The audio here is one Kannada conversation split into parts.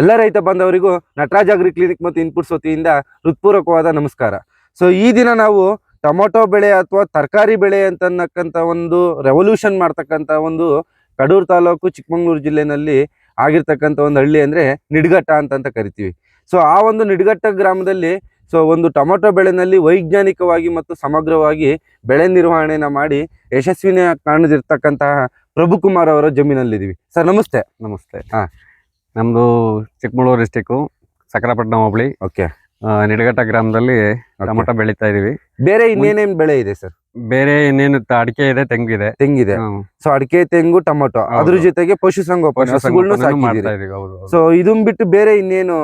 ಎಲ್ಲ ರೈತ ಬಾಂಧವರಿಗೂ ನಟರಾಜ್ ಅಗ್ರಿ ಕ್ಲಿನಿಕ್ ಮತ್ತು ಇನ್ಪುಟ್ಸ್ ವತಿಯಿಂದ ಹೃತ್ಪೂರ್ವಕವಾದ ನಮಸ್ಕಾರ. ಸೊ ಈ ದಿನ ನಾವು ಟೊಮೊಟೊ ಬೆಳೆ ಅಥವಾ ತರಕಾರಿ ಬೆಳೆ ಅಂತನ್ನಕ್ಕಂಥ ಒಂದು ರೆವಲ್ಯೂಷನ್ ಮಾಡ್ತಕ್ಕಂಥ ಒಂದು ಕಡೂರು ತಾಲೂಕು ಚಿಕ್ಕಮಂಗ್ಳೂರು ಜಿಲ್ಲೆನಲ್ಲಿ ಆಗಿರ್ತಕ್ಕಂಥ ಒಂದು ಹಳ್ಳಿ ಅಂದ್ರೆ ನಿಡ್ಘಟ್ಟ ಅಂತಂತ ಕರಿತೀವಿ. ಸೊ ಆ ಒಂದು ನಿಡ್ಘಟ್ಟ ಗ್ರಾಮದಲ್ಲಿ ಸೊ ಒಂದು ಟೊಮೊಟೊ ಬೆಳೆನಲ್ಲಿ ವೈಜ್ಞಾನಿಕವಾಗಿ ಮತ್ತು ಸಮಗ್ರವಾಗಿ ಬೆಳೆ ನಿರ್ವಹಣೆನ ಮಾಡಿ ಯಶಸ್ವಿನ ಕಾಣದಿರ್ತಕ್ಕಂತಹ ಪ್ರಭುಕುಮಾರ್ ಅವರ ಜಮೀನಲ್ಲಿದ್ದೀವಿ. ಸರ್ ನಮಸ್ತೆ. ನಮಸ್ತೆ. ಹಾ. ನಮ್ದು ಚಿಕ್ಕಮಗಳೂರು ಡಿಸ್ಟಿಕ್ಕು ಸಕರಪಟ್ಟಣ ಹೋಬಳಿ. ಓಕೆ ನಿಡಘಟ್ಟ ಗ್ರಾಮದಲ್ಲಿ ಟೊಮೊಟೊ ಬೆಳೀತಾ ಇದೀವಿ. ಬೇರೆ ಇನ್ನೇನೇನ್ ಬೆಳೆ ಇದೆ ಸರ್? ಬೇರೆ ಇನ್ನೇನು ಅಡಿಕೆ ಇದೆ ತೆಂಗಿದೆ. ತೆಂಗಿದೆ. ಸೊ ಅಡಿಕೆ ತೆಂಗು ಟೊಮೊಟೊ. ಅದ್ರ ಜೊತೆಗೆ ಪಶುಸಂಗೋಪನೆ ಮಾಡ್ತಾ ಇದೀವಿ. ಸೊ ಇದನ್ ಬಿಟ್ಟು ಬೇರೆ ಇನ್ನೇನು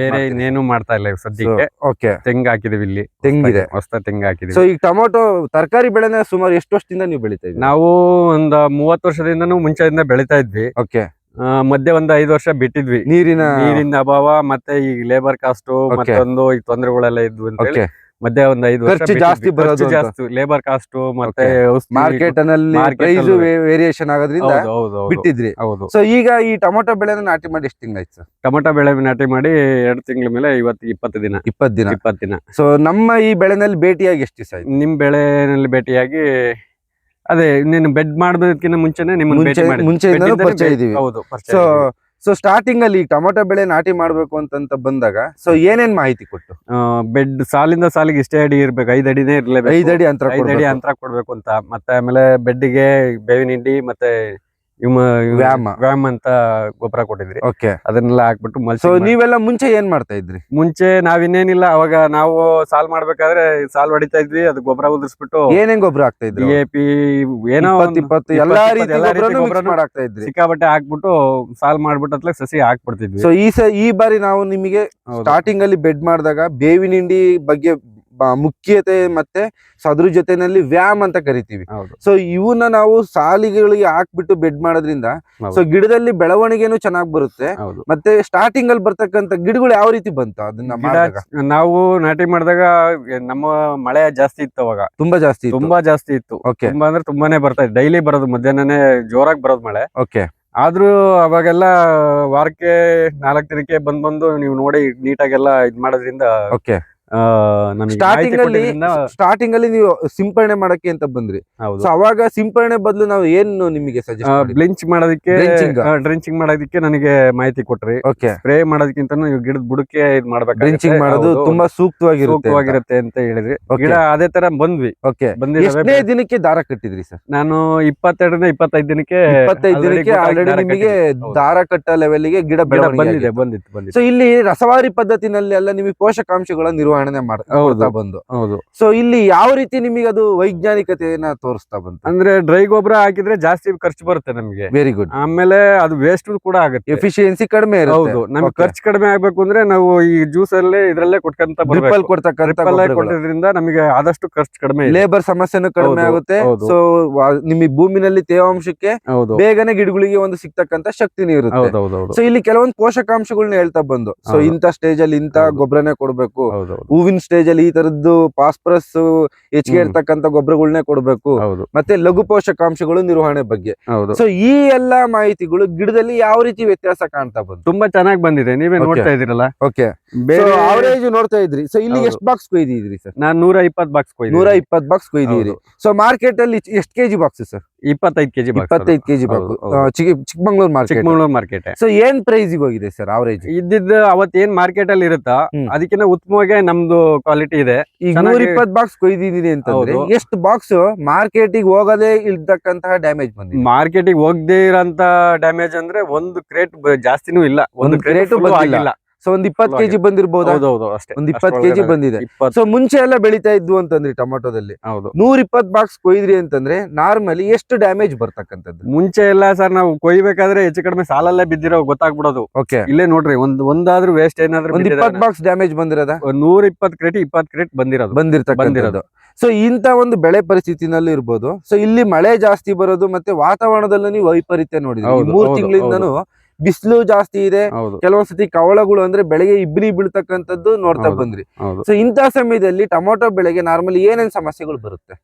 ಬೇರೆ ಇನ್ನೇನು ಮಾಡ್ತಾ ಇಲ್ಲ ಸದ್ಯಕ್ಕೆ. ಓಕೆ ತೆಂಗು ಹಾಕಿದೀವಿ ಇಲ್ಲಿ. ತೆಂಗಿದೆ. ಹೊಸ ತೆಂಗು ಹಾಕಿದೀವಿ. ಸೊ ಈಗ ಟೊಮೊಟೊ ತರಕಾರಿ ಬೆಳೆನ ಸುಮಾರು ಎಷ್ಟು ವರ್ಷದಿಂದ ನೀವು ಬೆಳಿತಾ ಇದ್ದೀವಿ ನಾವು ಒಂದ್ ಮೂವತ್ತು ವರ್ಷದಿಂದನೂ ಮುಂಚೆಯಿಂದ ಬೆಳಿತಾ ಇದ್ವಿ. ಓಕೆ ಮಧ್ಯೆ ಒಂದ್ ಐದು ವರ್ಷ ಬಿಟ್ಟಿದ್ವಿ. ನೀರಿನ ನೀರಿನ ಅಭಾವ ಮತ್ತೆ ಈ ಲೇಬರ್ ಕಾಸ್ಟ್ ಮತ್ತೊಂದು ಈ ತೊಂದರೆಗಳೆಲ್ಲ ಇದ್ವು ಅಂತ ಹೇಳಿ ಮಧ್ಯೆ ಒಂದ್ ಐದು ವರ್ಷ ಖರ್ಚು ಜಾಸ್ತಿ ಬರೋದು ಜಾಸ್ತಿ ಲೇಬರ್ ಕಾಸ್ಟ್ ಮತ್ತೆ ಮಾರ್ಕೆಟ್ನಲ್ಲಿ ಪ್ರೈಸ್ ವೇರಿಯೇಷನ್ ಆಗೋದ್ರಿಂದ ಬಿಟ್ಟಿದ್ರಿ. ಹೌದು. ಸೊ ಈಗ ಈ ಟೊಮೊಟೊ ಬೆಳೆನ ನಾಟಿ ಮಾಡಿ ಎಷ್ಟು ತಿಂಗಳಾಯ್ತು ಸರ್? ಟೊಮೆಟೊ ಬೆಳೆ ನಾಟಿ ಮಾಡಿ ಎರಡು ತಿಂಗಳ ಮೇಲೆ ಇವತ್ತು ಇಪ್ಪತ್ತು ದಿನ. ಇಪ್ಪತ್ತು ದಿನ. ಇಪ್ಪತ್ತು ದಿನ. ಸೊ ನಮ್ಮ ಈ ಬೆಳೆನಲ್ಲಿ ಭೇಟಿಯಾಗಿ ಎಷ್ಟು ದಿವಸ ನಿಮ್ ಬೆಳೆನಲ್ಲಿ ಭೇಟಿಯಾಗಿ ಅದೇ ನೀನು ಬೆಡ್ ಮಾಡೋದಕ್ಕಿಂತ ಮುಂಚೆನೆ ನಿಮ್ಮ ಭೇಟಿ ಮುಂಚೆ ಮಾಡಿದ್ವಿ. ಪರಿಚಯ ಇದೀವಿ ಹೌದು ಸೊ. ಸೊ ಸ್ಟಾರ್ಟಿಂಗ್ ಅಲ್ಲಿ ಟೊಮೆಟೊ ಬೆಳೆ ನಾಟಿ ಮಾಡ್ಬೇಕು ಅಂತಂತ ಬಂದಾಗ ಸೊ ಏನೇನ್ ಮಾಹಿತಿ ಕೊಟ್ಟು? ಬೆಡ್ ಸಾಲಿಂದ ಸಾಲಿಗೆ ಇಷ್ಟೇ ಅಡಿ ಇರ್ಬೇಕು. ಐದ್ ಅಡಿನೇ ಇರ್ಲೇಬೇಕು. ಐದ್ ಅಡಿ ಅಂತರ ಐದು ಅಡಿ ಅಂತರ ಕೊಡ್ಬೇಕು ಅಂತ. ಮತ್ತೆ ಆಮೇಲೆ ಬೆಡ್ಗೆ ಬೇವಿನ ಹಿಂಡಿ ಮತ್ತೆ ವ್ಯಾಮ. ವ್ಯಾಮ್ ಅಂತ ಗೊಬ್ಬರ ಕೊಟ್ಟಿದ್ರಿ. ಓಕೆ ಅದನ್ನೆಲ್ಲ ಹಾಕ್ಬಿಟ್ಟು ಸೊ ಮಲ್ಚಿಂಗ್ ಮಾಡಿ- ನೀವೆಲ್ಲ ಮುಂಚೆ ಏನ್ ಮಾಡ್ತಾ ಇದ್ರಿ? ಮುಂಚೆ ನಾವಿನ್ನೇನಿಲ್ಲ ಅವಾಗ ನಾವು ಸಾಲ್ ಮಾಡ್ಬೇಕಾದ್ರೆ ಸಾಲ್ ಹೊಡಿತಾ ಇದ್ವಿ ಅದು ಗೊಬ್ಬರ ಉದುರಿಸ್ಬಿಟ್ಟು ಏನೇನ್ ಗೊಬ್ಬರ ಹಾಕ್ತಾ ಇದ್ರಿ? ಎಪಿ ಎ ಪಿ ಏನೋ ಇಪ್ಪತ್ತು ಎಲ್ಲಾ ಗೊಬ್ಬರನು ಮಾಡಾಕ್ತಾ ಇದ್ರಿ. ಸಿಕ್ಕಾಬಟ್ಟೆ ಹಾಕ್ಬಿಟ್ಟು ಸಾಲ್ ಮಾಡ್ಬಿಟ್ಟು ಅತ್ಲಾಗ ಸಸಿ ಹಾಕ್ಬಿಡ್ತಿದ್ವಿ. ಸೊ ಈ ಸ ಈ ಬಾರಿ ನಾವು ನಿಮಗೆ ಸ್ಟಾರ್ಟಿಂಗ್ ಅಲ್ಲಿ ಬೆಡ್ ಮಾಡಿದಾಗ ಬೇವಿನ ಹಿಂಡಿ ಬಗ್ಗೆ ಮುಖ್ಯತೆ ಮತ್ತೆ ಸದ್ರ ಜೊತೆನಲ್ಲಿ ವ್ಯಾಮ್ ಅಂತ ಕರಿತೀವಿ. ಸೊ ಇವನ್ನ ನಾವು ಸಾಲಿಗೆಗಳಿಗೆ ಹಾಕ್ಬಿಟ್ಟು ಬೆಡ್ ಮಾಡೋದ್ರಿಂದ. ಸೊ ಗಿಡದಲ್ಲಿ ಬೆಳವಣಿಗೆನು ಚೆನ್ನಾಗಿ ಬರುತ್ತೆ. ಮತ್ತೆ ಸ್ಟಾರ್ಟಿಂಗ್ ಅಲ್ಲಿ ಬರ್ತಕ್ಕಂಥ ಗಿಡಗಳು ಯಾವ ರೀತಿ ಬಂತು ಅದನ್ನ ನಾವು ನಾಟಿ ಮಾಡಿದಾಗ ನಮ್ಮ ಮಳೆ ಜಾಸ್ತಿ ಇತ್ತು ಅವಾಗ. ತುಂಬಾ ಜಾಸ್ತಿ ತುಂಬಾ ಜಾಸ್ತಿ ಇತ್ತು. ತುಂಬಾ ಅಂದ್ರೆ ತುಂಬಾನೇ ಬರ್ತಾ ಇತ್ತು. ಡೈಲಿ ಬರೋದು ಮಧ್ಯಾಹ್ನನೇ ಜೋರಾಗಿ ಬರೋದು ಮಳೆ. ಓಕೆ ಆದ್ರೂ ಅವಾಗೆಲ್ಲ ವಾರಕ್ಕೆ ನಾಲ್ಕು ದಿನಕ್ಕೆ ಬಂದ್ ಬಂದು ನೀವು ನೋಡಿ ನೀಟಾಗೆಲ್ಲ ಇದ್ ಮಾಡೋದ್ರಿಂದ ಓಕೆ ಸ್ಟಾರ್ಟಿಂಗ್ ಅಲ್ಲಿ ಸ್ಟಾರ್ಟಿಂಗ್ ಅಲ್ಲಿ ನೀವು ಸಿಂಪರಣೆ ಮಾಡಕ್ಕೆ ಅಂತ ಬಂದ್ರಿ. ಸೊ ಅವಾಗ ಸಿಂಪರಣೆ ಬದಲು ನಾವು ಏನು ನಿಮಗೆ ಬ್ಲಿಂಚ್ ಮಾಡೋದಕ್ಕೆ ಡ್ರಿಂಚಿಂಗ್ ಮಾಡೋದಕ್ಕೆ ನನಗೆ ಮಾಹಿತಿ ಕೊಟ್ರಿ. ಓಕೆ ಸ್ಪ್ರೇ ಮಾಡೋದಕ್ಕಿಂತ ಗಿಡದ ಬುಡಕ್ಕೆ ಇದು ಮಾಡ್ಬೇಕು ಡ್ರಿಂಚಿಂಗ್ ಮಾಡೋದು ತುಂಬಾ ಸೂಕ್ತವಾಗಿರುತ್ತೆ ಅಂತ. ಸೂಕ್ತವಾಗಿರುತ್ತೆ ಅಂತ ಹೇಳಿದ್ರಿ. ಗಿಡ ಅದೇ ತರ ಬಂದ್ವಿ. ಓಕೆ ಎಷ್ಟನೇ ದಿನಕ್ಕೆ ದಾರ ಕಟ್ಟಿದ್ರಿ ಸರ್? ನಾನು ಇಪ್ಪತ್ತೆರಡರಿಂದ ಇಪ್ಪತ್ತೈದು ದಿನಕ್ಕೆ ಇಪ್ಪತ್ತೈದು ದಿನಕ್ಕೆ ಆಲ್ರೆಡಿ ದಾರ ನಿಮಗೆ. ದಾರ ಕಟ್ಟ ಲೆವೆಲ್ಗೆ ಗಿಡ ಗಿಡ ಬಂದಿದೆ ಬಂದಿತ್ತು ಬಂದಿತ್ತು. ಸೊ ಇಲ್ಲಿ ರಸವಾರಿ ಪದ್ಧತಿನಲ್ಲಿ ಎಲ್ಲ ನಿಮಗೆ ಪೋಷಕಾಂಶಗಳ ನಿರ್ವಹಣೆ ಮಾಡ್ತಾ ಹೌದು. ಬಂದು. ಹೌದು. ಸೊ ಇಲ್ಲಿ ಯಾವ ರೀತಿ ನಿಮಗೆ ಅದು ವೈಜ್ಞಾನಿಕತೆಯನ್ನ ತೋರಿಸ್ತಾ ಬಂತು? ಅಂದ್ರೆ ಡ್ರೈ ಗೊಬ್ಬರ ಹಾಕಿದ್ರೆ ಜಾಸ್ತಿ ಖರ್ಚು ಬರುತ್ತೆ ನಮಗೆ. ವೆರಿ ಗುಡ್ ಆಮೇಲೆ ಅದು ವೇಸ್ಟ್ ಕೂಡ ಆಗುತ್ತೆ. ಎಫಿಶಿಯನ್ಸಿ ಕಡಿಮೆ ಹೌದು ನಮ್ಗೆ. ಖರ್ಚು ಕಡಿಮೆ ಆಗ್ಬೇಕು ಅಂದ್ರೆ ನಾವು ಈ ಜ್ಯೂಸ್ ಅಲ್ಲೇ ಇದ್ರಲ್ಲೇ ಕೊಟ್ಕಂತ ಕೊಟ್ಟಿದ್ರಿಂದ ನಮಗೆ ಆದಷ್ಟು ಖರ್ಚು ಕಡಿಮೆ. ಲೇಬರ್ ಸಮಸ್ಯೆನೂ ಕಡಿಮೆ ಆಗುತ್ತೆ. ಸೊ ನಿಮಗೆ ಭೂಮಿನಲ್ಲಿ ತೇವಾಂಶಕ್ಕೆ ಬೇಗನೆ ಗಿಡಗಳಿಗೆ ಒಂದು ಸಿಗ್ತಕ್ಕಂತ ಶಕ್ತಿನೂ ಇರುತ್ತೆ. ಸೊ ಇಲ್ಲಿ ಕೆಲವೊಂದು ಪೋಷಕಾಂಶಗಳನ್ನ ಹೇಳ್ತಾ ಬಂದು. ಸೊ ಇಂತ ಇಂಥ ಸ್ಟೇಜ್ ಅಲ್ಲಿ ಇಂತ ಗೊಬ್ಬರನೇ ಕೊಡ್ಬೇಕು. ಹೂವಿನ ಸ್ಟೇಜ್ ಅಲ್ಲಿ ಈ ತರದ್ದು ಫಾಸ್ಫರಸ್ ಹೆಚ್ಚಿಗೆ. ಇರ್ತಕ್ಕಂತ ಗೊಬ್ಬರಗಳನ್ನೇ ಕೊಡಬೇಕು. ಹೌದು. ಮತ್ತೆ ಲಘು ಪೋಷಕಾಂಶಗಳು ನಿರ್ವಹಣೆ ಬಗ್ಗೆ. ಹೌದು. ಸೊ ಈ ಎಲ್ಲಾ ಮಾಹಿತಿಗಳು ಗಿಡದಲ್ಲಿ ಯಾವ ರೀತಿ ವ್ಯತ್ಯಾಸ ಕಾಣ್ತಾ ಬಂತು? ತುಂಬಾ ಚೆನ್ನಾಗಿ ಬಂದಿದೆ. ನೀವೇ ನೋಡ್ತಾ ಇದೀರಲ್ಲ ಓಕೆ ಬೇರೆ ಅವರೇಜ್ ನೋಡ್ತಾ ಇದ್ರಿ. ಸೊ ಇಲ್ಲಿ. ಎಷ್ಟು ಬಾಕ್ಸ್ ಕೊಯ್ದಿದ್ರಿ ಸರ್? ನಾನ್ ನೂರ ಇಪ್ಪತ್ತು ಬಾಕ್ಸ್ ಕೊಯ್ದು ನೂರ ಇಪ್ಪತ್ತು ಬಾಕ್ಸ್ ಕೊಯ್ದಿರಿ ಸೊ ಮಾರ್ಕೆಟ್ ಅಲ್ಲಿ ಎಷ್ಟು ಕೆಜಿ ಬಾಕ್ಸ್ ಸರ್? ಇಪ್ಪತ್ತೈದು ಕೆಜಿ ಇಪ್ಪತ್ತೈದು ಕೆಜಿ ಹೌದು. Chikmagalur market Chikkamagaluru market so ಏನ್ ಪ್ರೈಸ್ ಹೋಗಿದೆ ಸರ್ ಅವರೇಜ್ ಇದ್ದಿದ್ದು ಅವತ್ ಏನ್ ಮಾರ್ಕೆಟ್ ಅಲ್ಲಿ ಇರುತ್ತಾ. ಅದಕ್ಕಿಂತ ಉತ್ತಮವಾಗಿ ನಮ್ದು ಕ್ವಾಲಿಟಿ ಇದೆ. ಈಗ ನೂರ ಇಪ್ಪತ್ ಬಾಕ್ಸ್ ಕೊಯ್ದಿದೀನಿ ಅಂತಂದ್ರೆ. ಎಷ್ಟು ಬಾಕ್ಸ್ ಮಾರ್ಕೆಟಿಗೆ ಹೋಗದೇ ಇಲ್ತಕ್ಕಂತಹ ಡ್ಯಾಮೇಜ್ ಬಂದಿದೆ? ಮಾರ್ಕೆಟಿಗೆ ಹೋಗದೆ ಇರೋ ಡ್ಯಾಮೇಜ್ ಅಂದ್ರೆ ಒಂದು ಕ್ರೇಟ್ ಜಾಸ್ತಿನೂ ಇಲ್ಲ. ಒಂದು ಕ್ರೇಟ್ ಬಂದಿಲ್ಲ. ಸೊ ಒಂದ್ ಇಪ್ಪತ್ ಕೆಜಿ ಬಂದಿರಬಹುದು ಹೌದೌದು ಅಷ್ಟೇ. ಒಂದ್ ಇಪ್ಪತ್ ಕೆಜಿ ಬಂದಿದೆ. ಸೊ ಮುಂಚೆ ಎಲ್ಲ ಬೆಳಿತಾ ಇದ್ವು ಅಂತಂದ್ರಿ ಟೊಮೊಟೊದಲ್ಲಿ. ಹೌದು. ನೂರ್ ಇಪ್ಪತ್ ಬಾಕ್ಸ್ ಕೊಯ್ದ್ರಿ ಅಂತಂದ್ರೆ ನಾರ್ಮಲಿ ಎಷ್ಟು ಡ್ಯಾಮೇಜ್ ಬರ್ತಕ್ಕಂಥದ್ದು? ಮುಂಚೆ ಎಲ್ಲ ಸರ್ ನಾವು ಕೊಯ್ಬೇಕಾದ್ರೆ ಹೆಚ್ಚು ಕಡಿಮೆ ಸಾಲಲ್ಲೇ ಬಿದ್ದಿರೋ ಗೊತ್ತಾಗ್ಬಿಡೋದು. ಓಕೆ ಇಲ್ಲೇ ನೋಡ್ರಿ ಒಂದ್ ಒಂದಾದ್ರೂ ವೇಸ್ಟ್ ಏನಾದ್ರೂ ಒಂದ್ ಇಪ್ಪತ್ ಬಾಕ್ಸ್ ಡ್ಯಾಮೇಜ್ ಬಂದಿರೋದ? ನೂರ ಇಪ್ಪತ್ ಕ್ರೇಟ್ ಇಪ್ಪತ್ ಕ್ರೇಟ್ ಬಂದಿರೋದು. ಬಂದಿರ್ತಕ್ಕ ಬಂದಿರೋದು. ಸೊ ಇಂತ ಒಂದು ಬೆಳೆ ಪರಿಸ್ಥಿತಿನಲ್ಲಿ ಇರ್ಬೋದು. ಸೊ ಇಲ್ಲಿ ಮಳೆ ಜಾಸ್ತಿ ಬರೋದು ಮತ್ತೆ ವಾತಾವರಣದಲ್ಲೂ ನೀವು ವೈಪರೀತ್ಯ ನೋಡಿದ್ರಿ. ಹೌದು, ಮೂರ್ ಹೌದು, ತಿಂಗಳಿಂದನೂ ಬಿಸಿಲು ಜಾಸ್ತಿ ಇದೆ. ಕೆಲವೊಂದ್ಸತಿ ಕವಳಗಳು ಅಂದ್ರೆ ಬೆಳೆಗೆ ಇಬ್ಲಿ ಬೀಳ್ತಕ್ಕಂಥದ್ದು ನೋಡ್ತಾ. ಬಂದ್ರಿ. ಸೊ ಇಂತ ಸಮಯದಲ್ಲಿ ಟೊಮೊಟೊ ಬೆಳೆಗೆ ನಾರ್ಮಲಿ ಏನೇನ್ ಸಮಸ್ಯೆಗಳು ಬರುತ್ತೆ?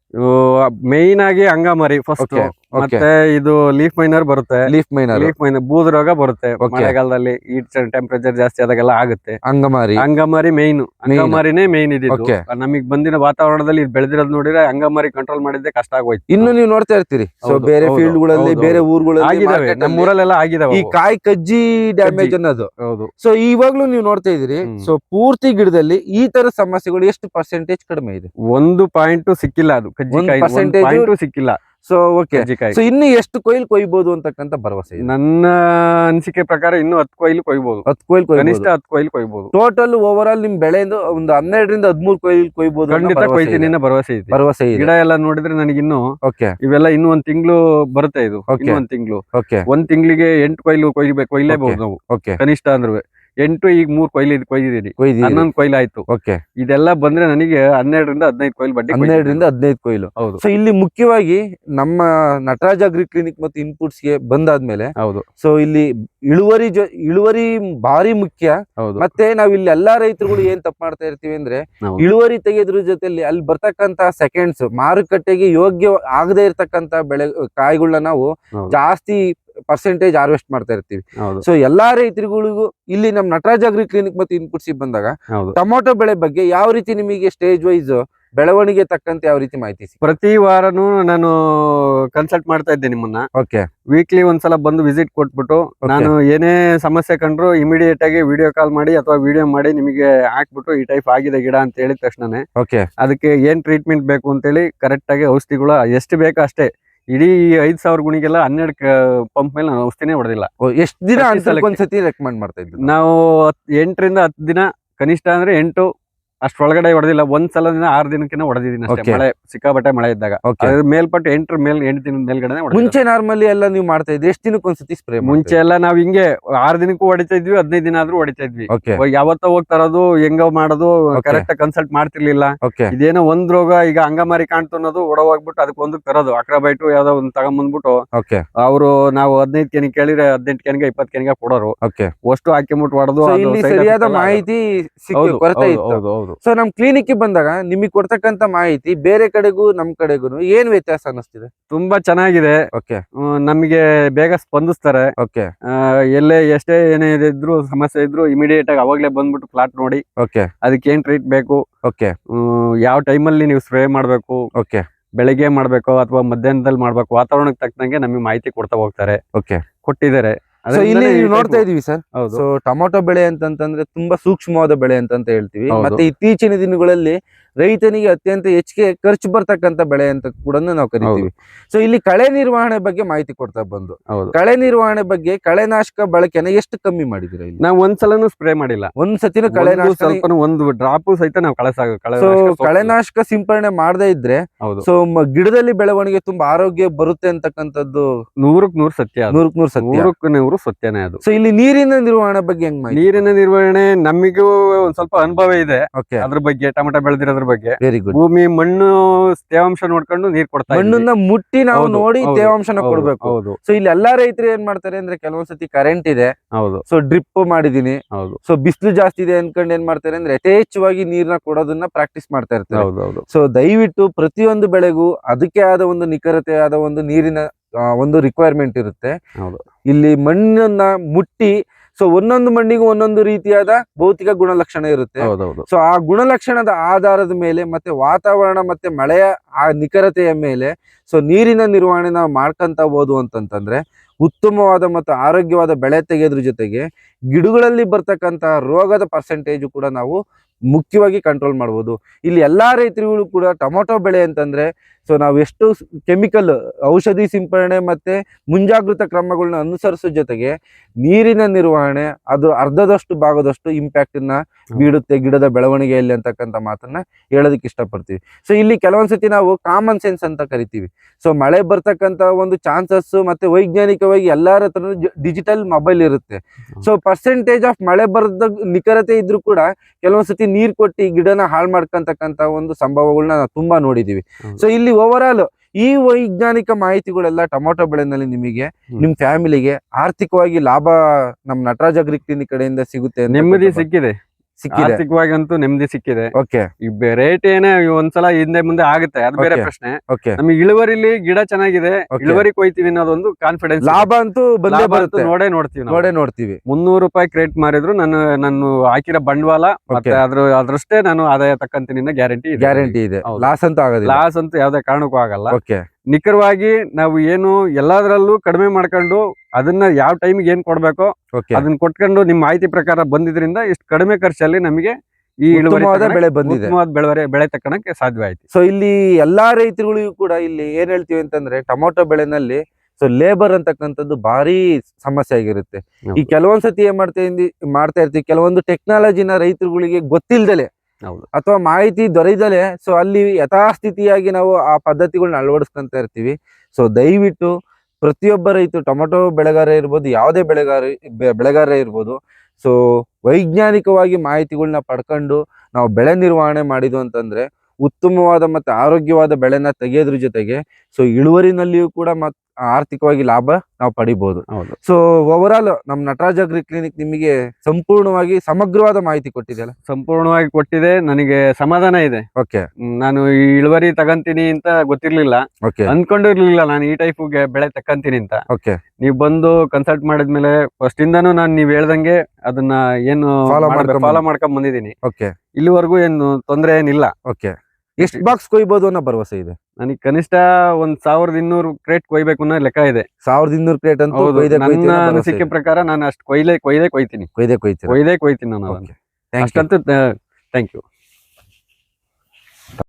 ಮೇನ್ ಆಗಿ ಅಂಗಮರಿ ಫಸ್ಟ್. ಮತ್ತೆ ಇದು ಲೀಫ್ ಮೈನರ್ ಬರುತ್ತೆ. ಲೀಫ್ ಮೈನರ್ ಲೀಫ್ ಮೈನರ್ ಬೂದ್ ರೋಗ ಬರುತ್ತೆ. ಮಳೆಗಾಲದಲ್ಲಿ ಈ ಟೆಂಪರೇಚರ್ ಜಾಸ್ತಿ ಆದಾಗೆಲ್ಲ ಆಗುತ್ತೆ. ಅಂಗಮಾರಿ. ಅಂಗಮಾರಿ ಮೇನ್ ಅಂಗಮಾರಿನೇ ಮೈನ್ ಇದೆ. ನಮಗ್ ಬಂದಿನ ವಾತಾವರಣದಲ್ಲಿ ಬೆಳೆದಿರೋದ್ ನೋಡಿದ್ರೆ ಅಂಗಮಾರಿ ಕಂಟ್ರೋಲ್ ಮಾಡಿದ್ರೆ ಕಷ್ಟ ಆಗೋಯ್ತು. ಇನ್ನು ನೀವು ನೋಡ್ತಾ ಇರ್ತೀರಿ. ಸೊ ಬೇರೆ ಫೀಲ್ಡ್ಗಳಲ್ಲಿ ಬೇರೆ. ಊರುಗಳಲ್ಲಿ ಆಗಿದಾವೆ market ನಮ್ಮ ಅಲ್ಲಿ ಊರಲ್ಲೆಲ್ಲ ಆಗಿದಾವೆ ಈ ಕಾಯಿ ಕಜ್ಜಿ ಡ್ಯಾಮೇಜ್ ಅನ್ನೋದು. ಹೌದು. ಸೊ ಇವಾಗ್ಲೂ ನೀವು ನೋಡ್ತಾ ಇದೀರಿ. ಸೊ ಪೂರ್ತಿ ಗಿಡದಲ್ಲಿ ಈ ತರ ಸಮಸ್ಯೆಗಳು ಎಷ್ಟು ಪರ್ಸೆಂಟೇಜ್ ಕಡಿಮೆ ಇದೆ? ಒಂದು ಪಾಯಿಂಟ್ ಸಿಕ್ಕಿಲ್ಲ ಅದು. ಪಾಯಿಂಟ್ ಸಿಕ್ಕಿಲ್ಲ. ಸೊ ಓಕೆ ಸೊ ಇನ್ನು ಎಷ್ಟು ಕೊಯ್ಲು ಕೊಯ್ಬೋದು ಅಂತಕ್ಕಂತ ಭರವಸೆ ನನ್ನ ಅನಿಸಿಕೆ ಪ್ರಕಾರ ಇನ್ನು ಹತ್ತು ಕೊಯ್ಲು ಕೊಯ್ಬೋದು. ಹತ್ತು ಕೊಯ್ಲು ಕನಿಷ್ಠ ಹತ್ತು ಕೊಯ್ಲು ಕೊಯ್ಬೋದು. ಟೋಟಲ್ ಓವರ್ ಆಲ್ ನಿಮ್ ಬೆಳೆಯಿಂದ ಒಂದು ಹನ್ನೆರಡರಿಂದ ಹದಿಮೂರು ಕೊಯ್ಲು ಕೊಯ್ಬೋದು ಖಂಡಿತ ಕೊಯ್ತೀನಿ ಭರವಸೆ ಇದೆ. ಭರವಸೆ ಇದೆ. ಗಿಡ ಎಲ್ಲ ನೋಡಿದ್ರೆ ನನಗಿನ್ನು ಓಕೆ ಇವೆಲ್ಲ ಇನ್ನು ಒಂದ್ ತಿಂಗಳು ಬರುತ್ತೆ ಇದು. Okay. ಇನ್ನು ಒಂದ್ ತಿಂಗಳು. ಓಕೆ ಒಂದ್ ತಿಂಗಳಿಗೆ ಎಂಟು ಕೊಯ್ಲು ಕೊಯ್ಬೇಕು ಕೊಯ್ಲೇಬಹುದು ನಾವು. ಓಕೆ ಕನಿಷ್ಠ ಅಂದ್ರೆ ಎಂಟು ಈಗ ಮೂರ್ ಕೊಯ್ಲು ಇದು ಕೊಯ್ದಿದ್ದೀನಿ ಕೊಯ್ದಿ ಹನ್ನೊಂದು ಕೊಯ್ಲು ಆಯ್ತು. ಓಕೆ. ಇದೆಲ್ಲ ಬಂದ್ರೆ ನನಗೆ ಹನ್ನೆರಡರಿಂದ ಹದಿನೈದು ಕೊಯ್ಲು ಬಡ್ಡಿ ಹನ್ನೆರಡರಿಂದ ಹದಿನೈದು ಕೊಯ್ಲು. ಹೌದು. ಸೊ ಇಲ್ಲಿ ಮುಖ್ಯವಾಗಿ ನಮ್ಮ ನಟರಾಜ್ ಅಗ್ರಿ ಕ್ಲಿನಿಕ್ ಮತ್ತು ಇನ್ಪುಟ್ಸ್ಗೆ ಬಂದಾದ್ಮೇಲೆ ಹೌದು. ಸೊ ಇಲ್ಲಿ ಇಳುವರಿ ಜೊ ಇಳುವರಿ ಭಾರಿ ಮುಖ್ಯ. ಹೌದು. ಮತ್ತೆ ನಾವ್ ಇಲ್ಲಿ ಎಲ್ಲಾ ರೈತರುಗಳು ಏನ್ ತಪ್ಪು ಮಾಡ್ತಾ ಇರ್ತೀವಿ ಅಂದ್ರೆ ಇಳುವರಿ ತೆಗೆದ್ರ ಜೊತೆಲಿ ಅಲ್ಲಿ ಬರ್ತಕ್ಕಂತ ಸೆಕೆಂಡ್ಸ್ ಮಾರುಕಟ್ಟೆಗೆ ಯೋಗ್ಯ ಆಗದೆ ಇರ್ತಕ್ಕಂತ ಬೆಳೆ ಕಾಯಿಗಳನ್ನ ನಾವು ಜಾಸ್ತಿ ಪರ್ಸೆಂಟೇಜ್ ಹಾರ್ವೆಸ್ಟ್ ಮಾಡ್ತಾ ಇರ್ತೀವಿ. ಸೊ ಎಲ್ಲಾ ರೈತರುಗಳಿಗೂ ಇಲ್ಲಿ ನಮ್ ನಟರಾಜ್ ಅಗ್ರಿ ಕ್ಲಿನಿಕ್ ಮತ್ತೆ ಇನ್ಪುಟ್ಸ್ ಬಂದಾಗ ಟೊಮೊಟೊ ಬೆಳೆ ಬಗ್ಗೆ ಯಾವ ರೀತಿ ನಿಮಗೆ ಸ್ಟೇಜ್ ವೈಸ್ ಬೆಳವಣಿಗೆ ತಕ್ಕಂತೆ ಯಾವ ರೀತಿ ಮಾಹಿತಿ ಪ್ರತಿ ವಾರನೂ ನಾನು ಕನ್ಸಲ್ಟ್ ಮಾಡ್ತಾ ಇದ್ದೆ ನಿಮ್ಮನ್ನ. ಓಕೆ ವೀಕ್ಲಿ ಒಂದ್ಸಲ ಬಂದು ವಿಸಿಟ್ ಕೊಟ್ಬಿಟ್ಟು ನಾನು ಏನೇ ಸಮಸ್ಯೆ ಕಂಡ್ರು ಇಮಿಡಿಯೇಟ್ ಆಗಿ ವಿಡಿಯೋ ಕಾಲ್ ಮಾಡಿ ಅಥವಾ ವಿಡಿಯೋ ಮಾಡಿ ನಿಮಗೆ ಹಾಕ್ಬಿಟ್ಟು ಈ ಟೈಪ್ ಆಗಿದೆ ಗಿಡ ಅಂತ ಹೇಳಿದ ತಕ್ಷಣನೇ ಓಕೆ ಅದಕ್ಕೆ ಏನ್ ಟ್ರೀಟ್ಮೆಂಟ್ ಬೇಕು ಅಂತೇಳಿ ಕರೆಕ್ಟ್ ಆಗಿ ಔಷಧಿಗಳು ಎಷ್ಟು ಬೇಕೋ ಅಷ್ಟೇ ಇಡೀ ಐದ್ ಸಾವಿರ ಗುಣಿಗೆಲ್ಲ ಹನ್ನೆರಡು ಪಂಪ್ ಮೇಲೆ ನಾನು ಔಷಧಿನೇ ಹೊಡೆದಿಲ್ಲ ಎಷ್ಟು ದಿನ. ಒಂದ್ಸತಿ ರೆಕಮೆಂಡ್ ಮಾಡ್ತಾ ಇದ್ವಿ ನಾವು ಹತ್- ಎಂಟರಿಂದ ಹತ್ತು ದಿನ ಕನಿಷ್ಠ ಅಂದ್ರೆ ಎಂಟು ಅಷ್ಟ್ರೊಳಗಡೆ ಹೊಡೆದಿಲ್ಲ. ಒಂದ್ ಸಲ ದಿನ ಆರು ದಿನಕ್ಕೆ ಹೊಡೆದಿದ್ದೀನಿ ಅಷ್ಟೇ. Okay. ಮಳೆ ಸಿಕ್ಕಾಬಟ್ಟೆ ಮಳೆ ಇದ್ದಾಗ. ಓಕೆ ಅದ್ರ ಮೇಲ್ಪಟ್ಟು ಎಂಟ್ರ ಮೇಲ್ ಎಂಟು ದಿನದ ಮೇಲ್ಗಡೆ ಮುಂಚೆ ನಾರ್ಮಲಿ ಎಲ್ಲ ನೀವು ಮಾಡ್ತಾ ಇದ್ರಿ? ಎಷ್ಟು ದಿನಕ್ಕೆ ಒಂದ್ಸತಿ ಸ್ಪ್ರೇ ಮುಂಚೆ ಎಲ್ಲ ನಾವ್ ಹಿಂಗೆ ಆರ್ ದಿನಕ್ಕೂ ಹೊಡಿತಾ ಇದ್ವಿ ಹದಿನೈದು ದಿನ ಆದ್ರೂ ಹೊಡಿತಾ ಇದ್ವಿ. ಓಕೆ ಇವಾಗ ಯಾವತ್ತ ಹೋಗ್ತಾ ಇರೋದು ಹೆಂಗ ಮಾಡೋದು Okay. ಕರೆಕ್ಟ್ ಕನ್ಸಲ್ಟ್ ಮಾಡ್ತಿರ್ಲಿಲ್ಲ. ಓಕೆ ಇದೇನೋ ಒಂದ್ ರೋಗ ಈಗ ಅಂಗಮಾರಿ ಕಾಣ್ತು ಅನ್ನೋದು ಹೋಗ್ಬಿಟ್ಟು ಅದಕ್ಕೆ ಒಂದಕ್ಕೆ ತರೋದು. ಅಕ್ರಬೈಟು ಯಾವ್ದೋ ಒಂದ್ ತಗೊಂಬಂದ್ಬಿಟ್ಟು ಓಕೆ ಅವರು ನಾವು ಹದಿನೈದು ಕೆನಿ ಕೇಳಿದ್ರೆ ಹದಿನೆಂಟು ಕೆನಿಗೆ ಇಪ್ಪತ್ತು ಕೆನಿಗೆ ಕೊಡೋರು. ಓಕೆ ಅಷ್ಟು ಹಾಕಿಬಿಟ್ಟು ಹೊಡೆದು ಇಲ್ಲಿ ಸರಿಯಾದ ಮಾಹಿತಿ ಸಿಕ್ಕಿ ಕೊರತೆ ಇತ್ತು. ಹೌದು. ಸೊ ನಮ್ ಕ್ಲಿನಿಕ್ ಬಂದಾಗ ನಿಮಗೆ ಕೊಡ್ತಕ್ಕಂತ ಮಾಹಿತಿ ಬೇರೆ ಕಡೆಗೂ ನಮ್ ಕಡೆಗೂ ಏನ್ ವ್ಯತ್ಯಾಸ ಅನ್ನಿಸ್ತಿದೆ? ತುಂಬಾ ಚೆನ್ನಾಗಿದೆ. ಓಕೆ ನಮಗೆ ಬೇಗ ಸ್ಪಂದಿಸ್ತಾರೆ. ಓಕೆ ಎಲ್ಲೇ ಎಷ್ಟೇ ಏನೇ ಇದ್ರು ಸಮಸ್ಯೆ ಇದ್ರು ಇಮಿಡಿಯೇಟ್ ಆಗಿ ಅವಾಗ್ಲೇ ಬಂದ್ಬಿಟ್ಟು ಪ್ಲಾಟ್ ನೋಡಿ. ಓಕೆ ಅದಕ್ಕೆ ಏನ್ ಟ್ರೀಟ್ ಬೇಕು? ಓಕೆ ಯಾವ ಟೈಮಲ್ಲಿ ನೀವು ಸ್ಪ್ರೇ ಮಾಡಬೇಕು? ಓಕೆ ಬೆಳಿಗ್ಗೆ ಮಾಡ್ಬೇಕು ಅಥವಾ ಮಧ್ಯಾಹ್ನದಲ್ಲಿ ಮಾಡ್ಬೇಕು ವಾತಾವರಣಕ್ಕೆ ತಕ್ಕಂಗೆ ನಮಗೆ ಮಾಹಿತಿ ಕೊಡ್ತಾ ಹೋಗ್ತಾರೆ. ಓಕೆ ಕೊಟ್ಟಿದ್ದಾರೆ. ಇಲ್ಲಿ ನೋಡ್ತಾ ಇದೀವಿ ಸರ್. ಸೊ ಟೊಮೊಟೊ ಬೆಳೆ ಅಂತಂತಂದ್ರೆ ತುಂಬಾ ಸೂಕ್ಷ್ಮವಾದ ಬೆಳೆ ಅಂತ ಹೇಳ್ತೀವಿ. ಮತ್ತೆ ಇತ್ತೀಚಿನ ದಿನಗಳಲ್ಲಿ ರೈತನಿಗೆ ಅತ್ಯಂತ ಹೆಚ್ಚಿಗೆ ಖರ್ಚು ಬರ್ತಕ್ಕಂತ ಬೆಳೆ ಅಂತ ಕೂಡ ನಾವು ಕರಿತೀವಿ. ಸೊ ಇಲ್ಲಿ ಕಳೆ ನಿರ್ವಹಣೆ ಬಗ್ಗೆ ಮಾಹಿತಿ ಕೊಡ್ತಾ ಬಂದು. ಕಳೆ ನಿರ್ವಹಣೆ ಬಗ್ಗೆ ಕಳೆನಾಶಕ ಬಳಕೆನ ಎಷ್ಟು ಕಮ್ಮಿ ಮಾಡಿದಿರ ಇಲ್ಲಿ? ನಾವು ಒಂದ್ಸಲನು ಸ್ಪ್ರೇ ಮಾಡಿಲ್ಲ. ಒಂದ್ ಸತಿನ ಕಳೆನಾಶಕ ಒಂದು ಡ್ರಾಪ್ ಸಹಿತ ನಾವು ಕಳಸ ಸೊ ಕಳೆನಾಶಕ ಸಿಂಪರಣೆ ಮಾಡದೇ ಇದ್ರೆ ಹೌದು. ಸೊ ಗಿಡದಲ್ಲಿ ಬೆಳವಣಿಗೆ ತುಂಬಾ ಆರೋಗ್ಯ ಬರುತ್ತೆ ಅಂತಕ್ಕಂಥದ್ದು ನೂರಕ್ ನೂರ್ ಸತ್ಯ ನೂರಕ್ ನೂರ್ ಸತ್ಯ. ನೂರಕ್ ನೂರು ಸತ್ಯನೇ ಅದು. ಸೊ ಇಲ್ಲಿ ನೀರಿನ ನಿರ್ವಹಣೆ ಬಗ್ಗೆ ಹೆಂಗ್ ನೀರಿನ ನಿರ್ವಹಣೆ ನಮಗೂ ಒಂದ್ ಸ್ವಲ್ಪ ಅನುಭವ ಇದೆ. ಅದ್ರ ಬಗ್ಗೆ ಟೊಮೆಟೊ ಬೆಳೆದಿರೋದ್ರ ಬಗ್ಗೆ ವೆರಿ ಗುಡ್ ಭೂಮಿ ಮಣ್ಣು ತೇವಾಂಶ ನೋಡ್ಕೊಂಡು ನೀರ್ ಕೊಡ್ತಾರೆ ಮಣ್ಣನ್ನ ಮುಟ್ಟಿ ನಾವು ನೋಡಿ ತೇವಾಂಶ ತೇವಾಂಶನ ಕೊಡ್ಬೇಕು. ಹೌದು. ಸೊ ಇಲ್ಲಿ ಎಲ್ಲಾ ರೈತರು ಏನ್ ಮಾಡ್ತಾರೆ ಅಂದ್ರೆ ಕೆಲವೊಂದ್ಸತಿ ಕರೆಂಟ್ ಇದೆ. ಹೌದು. ಸೊ ಡ್ರಿಪ್ ಮಾಡಿದೀನಿ ಹೌದು. ಸೊ ಬಿಸಿಲು ಜಾಸ್ತಿ ಇದೆ ಅನ್ಕೊಂಡು ಏನ್ ಮಾಡ್ತಾರೆ ಅಂದ್ರೆ ಯಥೇಚ್ಛವಾಗಿ ನೀರ್ನ ಕೊಡೋದನ್ನ ಪ್ರಾಕ್ಟೀಸ್ ಮಾಡ್ತಾ ಇರ್ತಾರೆ. ಹೌದು ಹೌದು. ಸೊ ದಯವಿಟ್ಟು ಪ್ರತಿಯೊಂದು ಬೆಳೆಗೂ ಅದಕ್ಕೆ ಆದ ಒಂದು ನಿಖರತೆ ಆದ ಒಂದು ನೀರಿನ ಒಂದು ರಿಕ್ವೈರ್ಮೆಂಟ್ ಇರುತ್ತೆ. ಹೌದು. ಇಲ್ಲಿ ಮಣ್ಣನ್ನ ಮುಟ್ಟಿ ಸೊ ಒಂದೊಂದು ಮಣ್ಣಿಗೂ ಒಂದೊಂದು ರೀತಿಯಾದ ಭೌತಿಕ ಗುಣಲಕ್ಷಣ ಇರುತ್ತೆ. ಸೊ ಆ ಗುಣಲಕ್ಷಣದ ಆಧಾರದ ಮೇಲೆ ಮತ್ತೆ ವಾತಾವರಣ ಮತ್ತೆ ಮಳೆಯ ಆ ನಿಖರತೆಯ ಮೇಲೆ ಸೊ ನೀರಿನ ನಿರ್ವಹಣೆ ನಾವು ಮಾಡ್ಕೊಂತ ಹೋದು ಅಂತಂತಂದ್ರೆ ಉತ್ತಮವಾದ ಮತ್ತು ಆರೋಗ್ಯವಾದ ಬೆಳೆ ತೆಗೆಯೋದ್ರ ಜೊತೆಗೆ ಗಿಡಗಳಲ್ಲಿ ಬರ್ತಕ್ಕಂತ ರೋಗದ ಪರ್ಸೆಂಟೇಜು ಕೂಡ ನಾವು ಮುಖ್ಯವಾಗಿ ಕಂಟ್ರೋಲ್ ಮಾಡ್ಬೋದು. ಇಲ್ಲಿ ಎಲ್ಲಾ ರೈತರುಗಳು ಕೂಡ ಟೊಮೊಟೊ ಬೆಳೆ ಅಂತಂದ್ರೆ ಸೊ ನಾವು ಎಷ್ಟು ಕೆಮಿಕಲ್ ಔಷಧಿ ಸಿಂಪರಣೆ ಮತ್ತೆ ಮುಂಜಾಗೃತ ಕ್ರಮಗಳನ್ನ ಅನುಸರಿಸೋ ಜೊತೆಗೆ ನೀರಿನ ನಿರ್ವಹಣೆ ಅದು ಅರ್ಧದಷ್ಟು ಭಾಗದಷ್ಟು ಇಂಪ್ಯಾಕ್ಟ್ನ ಬೀಳುತ್ತೆ ಗಿಡದ ಬೆಳವಣಿಗೆಯಲ್ಲಿ ಅಂತಕ್ಕಂಥ ಮಾತನ್ನ ಹೇಳೋದಕ್ಕೆ ಇಷ್ಟಪಡ್ತೀವಿ. ಸೊ ಇಲ್ಲಿ ಕೆಲವೊಂದ್ಸತಿ ನಾವು ಕಾಮನ್ ಸೆನ್ಸ್ ಅಂತ ಕರಿತೀವಿ. ಸೊ ಮಳೆ ಬರ್ತಕ್ಕಂತ ಒಂದು ಚಾನ್ಸಸ್ ಮತ್ತೆ ವೈಜ್ಞಾನಿಕವಾಗಿ ಎಲ್ಲರ ಹತ್ರ ಡಿಜಿಟಲ್ ಮೊಬೈಲ್ ಇರುತ್ತೆ. ಸೊ ಪರ್ಸೆಂಟೇಜ್ ಆಫ್ ಮಳೆ ಬರದ ನಿಖರತೆ ಇದ್ರೂ ಕೂಡ ಕೆಲವೊಂದ್ಸತಿ ನೀರ್ ಕೊಟ್ಟು ಗಿಡನ ಹಾಳು ಮಾಡ್ಕೊಂತಕ್ಕಂತ ಒಂದು ಸಂಭವಗಳನ್ನ ನಾವು ತುಂಬಾ ನೋಡಿದ್ದೀವಿ. ಸೊ ಇಲ್ಲಿ ಓವರ್ ಆಲ್ ಈ ವೈಜ್ಞಾನಿಕ ಮಾಹಿತಿಗಳೆಲ್ಲ ಟೊಮೊಟೊ ಬೆಳೆನಲ್ಲಿ ನಿಮಗೆ. ನಿಮ್ ಫ್ಯಾಮಿಲಿಗೆ ಆರ್ಥಿಕವಾಗಿ ಲಾಭ ನಮ್ ನಟರಾಜ್ ಅಗ್ರಿ ಕ್ಲಿನಿಕ್ ಕಡೆಯಿಂದ ಸಿಗುತ್ತೆ ನೆಮ್ಮದಿ ಸಿಕ್ಕಿದೆ ಸಿಕ್ಕಿದೆ. ಆರ್ಥಿಕವಾಗಿ ಅಂತೂ ನೆಮ್ಮದಿ ಸಿಕ್ಕಿದೆ. ಓಕೆ. ಈ ರೇಟ್ ಏನೇ ಒಂದ್ಸಲ ಹಿಂದೆ ಮುಂದೆ ಆಗುತ್ತೆ ಅದು ಬೇರೆ ಪ್ರಶ್ನೆ. ಓಕೆ. ನಮಗೆ ಇಳುವರಿಲಿ ಗಿಡ ಚೆನ್ನಾಗಿದೆ. ಇಳುವರಿ ಕೊಯ್ತೀವಿ ಅನ್ನೋದೊಂದು ಕಾನ್ಫಿಡೆನ್ಸ್ ಲಾಭ ಅಂತೂ ಬಂದೇ ಬರುತ್ತೆ. ನೋಡೇ ನೋಡ್ತೀವಿ ನೋಡೇ ನೋಡ್ತೀವಿ. ಮುನ್ನೂರು ರೂಪಾಯಿ ಕ್ರೇಟ್ ಮಾಡಿದ್ರು ನಾನು ನಾನು ಹಾಕಿರೋ ಬಂಡವಾಳ ಮತ್ತೆ. ಅದ್ರ ಅದ್ರಷ್ಟೇ ನಾನು ಆದಾಯ ತಕ್ಕಂತೀನಿ ಗ್ಯಾರಂಟಿ ಗ್ಯಾರಂಟಿ ಇದೆ. ಲಾಸ್ ಅಂತೂ ಆಗೋದಿಲ್ಲ. ಲಾಸ್ ಅಂತೂ ಯಾವ್ದೇ ಕಾರಣಕ್ಕೂ ಆಗಲ್ಲ. ಓಕೆ. ನಿಖರವಾಗಿ ನಾವು ಏನು ಎಲ್ಲದರಲ್ಲೂ ಕಡಿಮೆ ಮಾಡ್ಕೊಂಡು ಅದನ್ನ ಯಾವ ಟೈಮಿಗೆ ಏನ್ ಕೊಡ್ಬೇಕು ಅದನ್ನ ಕೊಟ್ಕೊಂಡು ನಿಮ್ ಮಾಹಿತಿ ಪ್ರಕಾರ ಬಂದಿದ್ರಿಂದ ಇಷ್ಟು ಕಡಿಮೆ ಖರ್ಚಲ್ಲಿ ನಮಗೆ ಈ ಬೆಳೆ ಬಂದಿದೆ. ಬೆಳವರೆ ಬೆಳೆ ತಕ್ಕಣಕ್ಕೆ ಸಾಧ್ಯ ಆಯ್ತು ಸೊ ಇಲ್ಲಿ ಎಲ್ಲಾ ರೈತರುಗಳಿಗೂ ಕೂಡ ಇಲ್ಲಿ ಏನ್ ಹೇಳ್ತೀವಿ ಅಂತಂದ್ರೆ ಟೊಮೊಟೊ ಬೆಳೆನಲ್ಲಿ ಸೊ ಲೇಬರ್ ಅಂತಕ್ಕಂಥದ್ದು ಭಾರಿ ಸಮಸ್ಯೆ ಆಗಿರುತ್ತೆ. ಈ. ಕೆಲವೊಂದ್ಸತಿ ಏನ್ ಮಾಡ್ತಾ ಮಾಡ್ತಾ ಇರ್ತೀವಿ. ಕೆಲವೊಂದು ಟೆಕ್ನಾಲಜಿನ ರೈತರುಗಳಿಗೆ ಗೊತ್ತಿಲ್ದಲೆ ಅಥವಾ ಮಾಹಿತಿ ದೊರೆಯದಲೆ ಸೊ ಅಲ್ಲಿ ಯಥಾಸ್ಥಿತಿಯಾಗಿ ನಾವು ಆ ಪದ್ಧತಿಗಳನ್ನ ಅಳವಡಿಸ್ಕೊಂತ ಇರ್ತೀವಿ. ಸೊ ದಯವಿಟ್ಟು ಪ್ರತಿಯೊಬ್ಬ ರೈತರು ಟೊಮೆಟೊ ಬೆಳೆಗಾರ ಇರ್ಬೋದು, ಯಾವುದೇ ಬೆಳೆಗಾರ ಬೆಳೆಗಾರ ಇರ್ಬೋದು. ಸೊ ವೈಜ್ಞಾನಿಕವಾಗಿ ಮಾಹಿತಿಗಳನ್ನ ಪಡ್ಕೊಂಡು ನಾವು ಬೆಳೆ ನಿರ್ವಹಣೆ ಮಾಡಿದ್ವು ಅಂತಂದ್ರೆ ಉತ್ತಮವಾದ ಮತ್ತು ಆರೋಗ್ಯವಾದ ಬೆಳೆನ ತೆಗೆಯೋದ್ರ ಜೊತೆಗೆ ಸೊ ಇಳುವರಿನಲ್ಲಿಯೂ ಕೂಡ ಮತ್ ಆರ್ಥಿಕವಾಗಿ ಲಾಭ ನಾವು ಪಡಿಬಹುದು ಹೌದು. ಸೊ ಓವರ್ ಆಲ್ ನಮ್ ನಟರಾಜ್ ಅಗ್ರಿ ಕ್ಲಿನಿಕ್ ನಿಮಗೆ ಸಂಪೂರ್ಣವಾಗಿ ಸಮಗ್ರವಾದ ಮಾಹಿತಿ ಕೊಟ್ಟಿದೆಯಲ್ಲ? ಸಂಪೂರ್ಣವಾಗಿ ಕೊಟ್ಟಿದೆ ನನಗೆ ಸಮಾಧಾನ ಇದೆ. ಓಕೆ ನಾನು ಈ ಇಳುವರಿ ತಗಂತೀನಿ ಅಂತ ಗೊತ್ತಿರ್ಲಿಲ್ಲ. ಓಕೆ ಅನ್ಕೊಂಡಿರ್ಲಿಲ್ಲ ನಾನು ಈ ಟೈಪ್ ಬೆಳೆ ತಕ್ಕಂತೀನಿ ಅಂತ. ಓಕೆ ನೀವು ಬಂದು ಕನ್ಸಲ್ಟ್ ಮಾಡಿದ್ಮೇಲೆ ಫಸ್ಟ್ ಇಂದಾನು ನಾನು ನೀವ್ ಹೇಳ್ದಂಗೆ ಅದನ್ನ ಏನು ಫಾಲೋ. ಮಾಡ್ಕೊಂಡ್ ಬಂದಿದ್ದೀನಿ. ಓಕೆ ಇಲ್ಲಿವರೆಗೂ ಏನು ತೊಂದರೆ ಏನಿಲ್ಲ. ಓಕೆ ಎಷ್ಟು ಬಾಕ್ಸ್ ಕೊಯ್ಬೋದು ಅನ್ನೋ ಭರವಸೆ ಇದೆ. ನನಗೆ ಕನಿಷ್ಠ ಒಂದ್ ಸಾವಿರದ ಇನ್ನೂರು ಕ್ರೇಟ್ ಕೊಯ್ಬೇಕು ಅನ್ನೋ ಲೆಕ್ಕ ಇದೆ. ಸಾವಿರದ ಇನ್ನೂರು ಕ್ರೇಟ್ ಅಂತ ಹೌದು. ಕೊಯ್ದೆ ನನ್ನ ಅನ್ನೋ ಭರವಸೆ ಅನಿಸಿಕೆ ಇದೆ. ಪ್ರಕಾರ ನಾನು ಅಷ್ಟು ಕೊಯ್ಲೆ ಕೊಯ್ದೆ ಕೊಯ್ತೀನಿ. ಕೊಯ್ದೆ ಕೊಯ್ತೀನಿ ಕೊಯ್ದೆ ಕೊಯ್ತೀನಿ ನಾನು ಅದನ್ನ. ಅಷ್ಟಂತೂ ಥ್ಯಾಂಕ್ ಯು